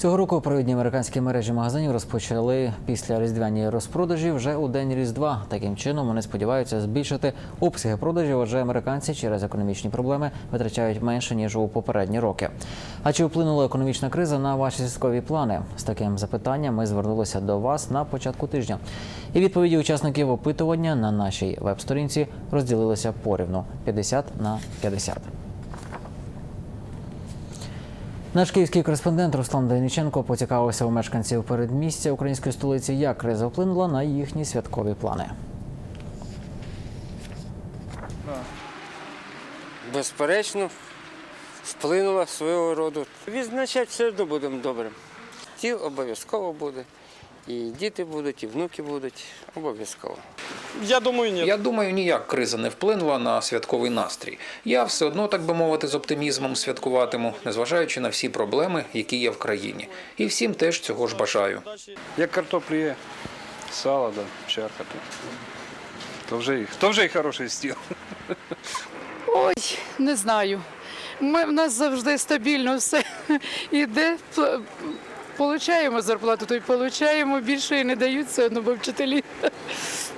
Цього року провідні американські мережі магазинів розпочали після різдвяні розпродажі вже у день Різдва. Таким чином вони сподіваються збільшити обсяги продажів, адже американці через економічні проблеми витрачають менше ніж у попередні роки. А чи вплинула економічна криза на ваші святкові плани? З таким запитанням ми звернулися до вас на початку тижня. І відповіді учасників опитування на нашій веб-сторінці розділилися порівну 50 на 50. Наш київський кореспондент Руслан Даніченко поцікавився у мешканців передмістя української столиці, як криза вплинула на їхні святкові плани. Безперечно, вплинула свого роду. Відзначати все одно будемо добрим. Тіл обов'язково буде. І діти будуть, і внуки будуть. Обов'язково. Я думаю, ні. Я думаю, ніяк криза не вплинула на святковий настрій. Я все одно, так би мовити, з оптимізмом святкуватиму, незважаючи на всі проблеми, які є в країні. І всім теж цього ж бажаю. Як картоплі є, сало, да, чарка. То, то, вже, і, то вже і хороший стіл. Ой, не знаю. Ми, в нас завжди стабільно все іде. Получаємо зарплату, то й получаємо, більше і не дають все одно, бо вчителі.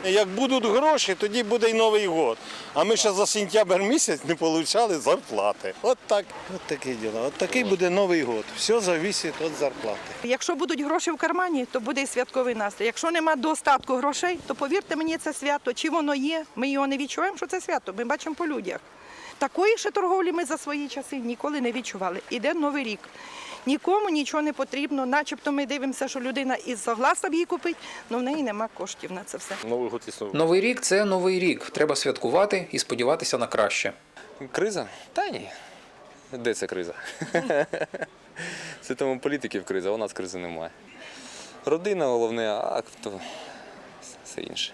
Як будуть гроші, тоді буде й Новий год. А ми ще за сентябрь місяць не отримали зарплати. От так, от таке діло. От такий буде Новий год. Все залежить від зарплати. Якщо будуть гроші в кармані, то буде і святковий настрій. Якщо нема достатку грошей, то повірте мені, це свято. Чи воно є? Ми його не відчуваємо, що це свято. Ми бачимо по людях. Такої ще торговлі ми за свої часи ніколи не відчували. Іде новий рік. Нікому нічого не потрібно, начебто ми дивимося, що людина і согласна б її купити, але в неї нема коштів на це все. Новий год існує. Новий рік це новий рік. Треба святкувати і сподіватися на краще. Криза? Та ні. Де це криза? Це тому політиків криза, у нас кризи немає. Родина головне, а все інше.